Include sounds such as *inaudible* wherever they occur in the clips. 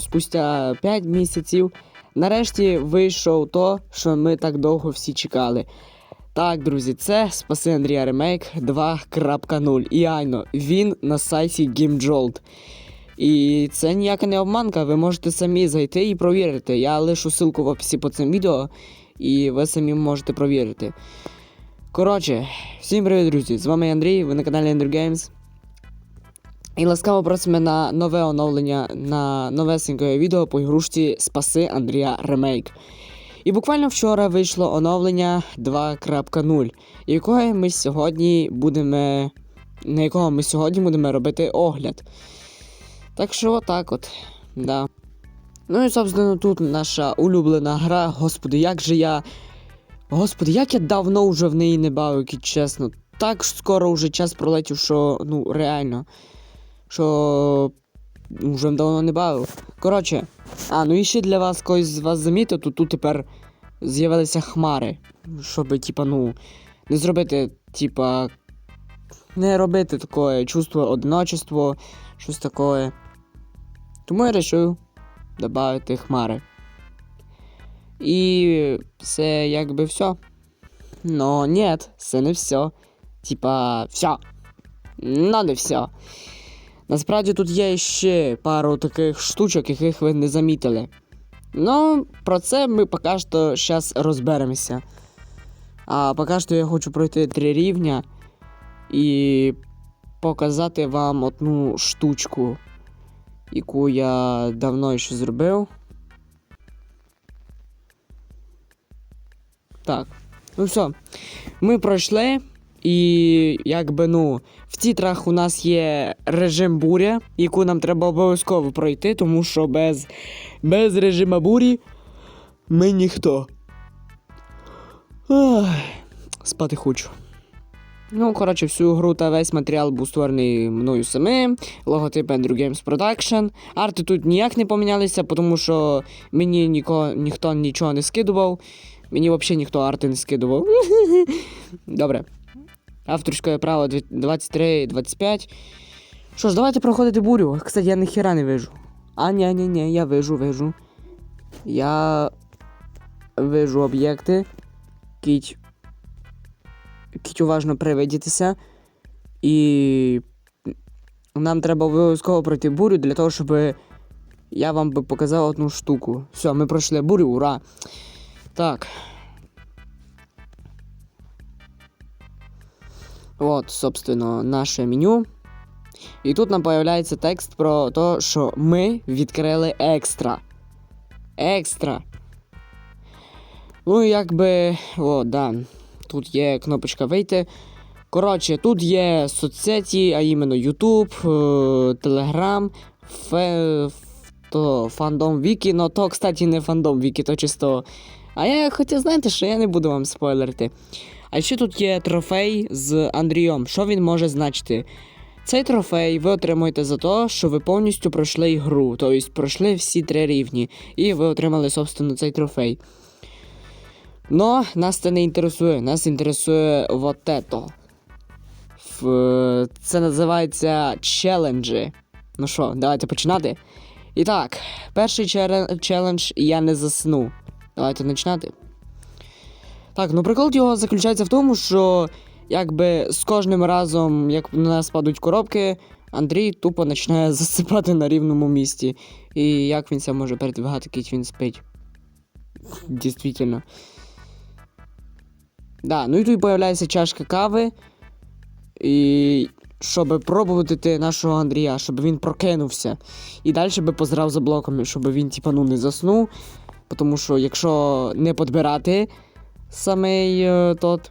спустя 5 місяців нарешті вийшов то, що ми так довго всі чекали. Так, друзі, це Спаси Андрія Ремейк 2.0. І айно, він на сайті GameJolt. І це ніяка не обманка, ви можете самі зайти і провірити. Я лишу ссылку в описі під цим відео, і ви самі можете провірити. Коротше, всім привіт, друзі! З вами Андрій, ви на каналі Andrew Games. І ласкаво просимо на нове оновлення на новесеньке відео по ігрушці Спаси Андрія Ремейк. І буквально вчора вийшло оновлення 2.0, якого ми сьогодні будемо. На якого ми сьогодні будемо робити огляд. Так що отак от. Да. Ну і собственно тут наша улюблена гра. Господи, як же я. Господи, як я давно вже в неї не бавив, чесно. Так скоро вже час пролетів, що ну реально. Що вже давно не бавив. Коротше, а, ну і ще для вас когось з вас замітив, то тут тепер з'явилися хмари. Щоб, типа, ну, не зробити, типа. Не робити таке чувство одиночество, щось таке. Тому я вирішив додати хмари. І це якби все. Но нет, це не все. Типа, все. Ну, не все. Насправді тут є ще пару таких штучок, яких ви не замітили. Ну, про це ми поки що зараз розберемося. А поки що я хочу пройти три рівня і показати вам одну штучку, яку я давно ще зробив. Так, ну все. Ми пройшли, і якби ну, в тітрах у нас є режим буря, яку нам треба обов'язково пройти, тому що без, без режиму бурі ми ніхто. Ах, спати хочу. Ну, коротше, всю гру та весь матеріал був створений мною самим, логотип Andrew Games Production. Арти тут ніяк не помінялися, тому що мені ніко, ніхто нічого не скидував. Мені взагалі ніхто арти не скидував. *laughs* Добре. Авторське право 23-25. Що ж, давайте проходити бурю. Кстати, я ніхіра не вижу. А, ні, ні, ні, я вижу, вижу. Я вижу об'єкти. Кіть. Кіть уважно привидітися. І нам треба обов'язково пройти бурю для того, щоб я вам би показав одну штуку. Все, ми пройшли бурю, ура! Так. От, собственно, наше меню. І тут нам появляється текст про те, що ми відкрили екстра. Екстра. Ну, якби. О, да. Тут є кнопочка вийти. Коротше, тут є соцсеті, а іменно YouTube, е, Telegram, фе, то фандом Вікі, но то, кстати, не фандом Вікі, то чисто. А я хотів, знаєте, що я не буду вам спойлерити. А ще тут є трофей з Андрієм. Що він може значити? Цей трофей ви отримуєте за те, що ви повністю пройшли ігру, тобто пройшли всі три рівні, і ви отримали, собственно, цей трофей. Но нас це не інтересує, нас інтересує вот это. Це називається челенджі. Ну що, давайте починати. І так, перший челендж я не засну. Давайте починати. Так, ну прикол його заключається в тому, що якби з кожним разом, як на нас падають коробки, Андрій тупо починає *laughs* засипати на рівному місці. І як він це може передвигати, кіть він спить. Дійсно. Да, ну і тут появляється чашка кави. І щоб пробувати нашого Андрія, щоб він прокинувся. І далі би позирав за блоками, щоб він, типа, ну, не заснув. Тому що якщо не підбирати самий е, тот.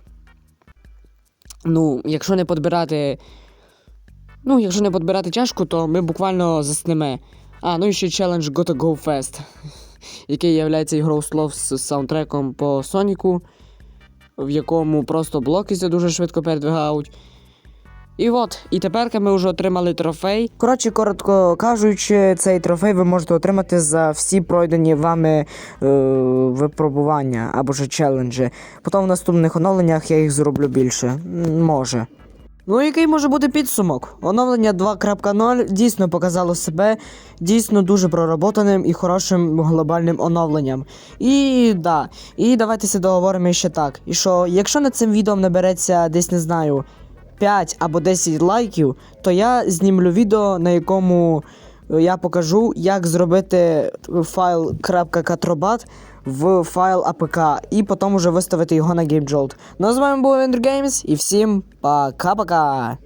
Ну, якщо не підбирати. Ну, якщо не підбирати чашку, то ми буквально заснемо. А, ну і ще челендж Gotta Go Fast, *laughs* який є ігрою слов з саундтреком по Соніку, в якому просто блоки дуже швидко передвигають. І от, і тепер ми вже отримали трофей. Коротше, коротко кажучи, цей трофей ви можете отримати за всі пройдені вами е, випробування або ж челенджі. Потім в наступних оновленнях я їх зроблю більше. Може. Ну, який може бути підсумок? Оновлення 2.0 дійсно показало себе дійсно дуже проработаним і хорошим глобальним оновленням. І да, і давайте договоримо ще так. І що, якщо над цим відео набереться десь не знаю 5 або 10 лайків, то я знімлю відео, на якому е, я покажу, як зробити файл .katrobat в файл APK і потім уже виставити його на GameJolt. Ну а з вами був Games і всім пока-пока!